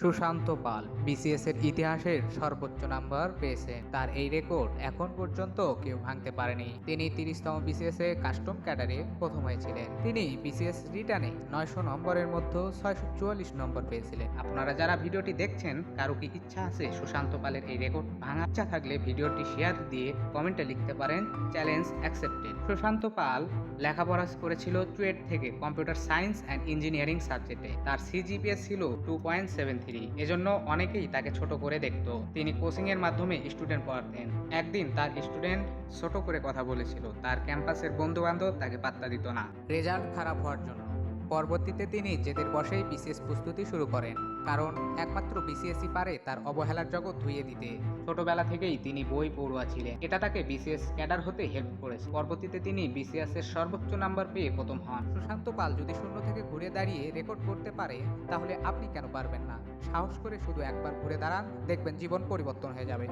সুশান্ত পাল BCS এর ইতিহাসের সর্বোচ্চ নাম্বার পেয়েছেন তার এই রেকর্ড এখন পর্যন্ত কেউ ভাঙতে পারেনি। তিনি তিরিশতম বিসিএস এ কাস্টম ক্যাডারে প্রথম হয়েছিলেন তিনি বিসিএস রিটার্নে নয়শো নম্বরের মধ্যে ছয়শো চুয়াল্লিশ নম্বর পেয়েছিলেন। আপনারা যারা ভিডিওটি দেখছেন, কারও কি ইচ্ছা আছে সুশান্ত পালের এই রেকর্ড ভাঙার? ইচ্ছা থাকলে ভিডিওটি শেয়ার দিয়ে কমেন্টে লিখতে পারেন, চ্যালেঞ্জ অ্যাকসেপ্টেড। সুশান্ত পাল লেখাপড়া করেছিল চুয়েট থেকে কম্পিউটার সায়েন্স অ্যান্ড ইঞ্জিনিয়ারিং সাবজেক্টে। তার সিজিপিএ ছিল টু পয়েন্ট সেভেন থ্রি এজন্য অনেকেই তাকে ছোট করে দেখতো। তিনি কোচিং এর মাধ্যমে স্টুডেন্ট পড়াতেন। একদিন তার স্টুডেন্ট ছোট করে কথা বলেছিল। তার ক্যাম্পাসের বন্ধু বান্ধব তাকে পাত্তা দিত না। রেজাল্ট খারাপ হওয়ার জন্য। পরবর্তীতে তিনি জেদের বসেই বিসিএস প্রস্তুতি শুরু করেন। কারণ একমাত্র বিসিএসই পারে তার অবহেলার জগৎ ধুয়ে দিতে। ছোটবেলা থেকেই তিনি বই পড়ুয়া ছিলেন। এটা তাকে বিসিএস ক্যাডার হতে হেল্প করেছে। পরবর্তীতে তিনি বিসিএস এর সর্বোচ্চ নাম্বার পেয়ে প্রথম হন। সুশান্ত পাল যদি শূন্য থেকে ঘুরে দাঁড়িয়ে রেকর্ড করতে পারে, তাহলে আপনি কেন পারবেন না? সাহস করে শুধু একবার ঘুরে দাঁড়ান দেখবেন জীবন পরিবর্তন হয়ে যাবে।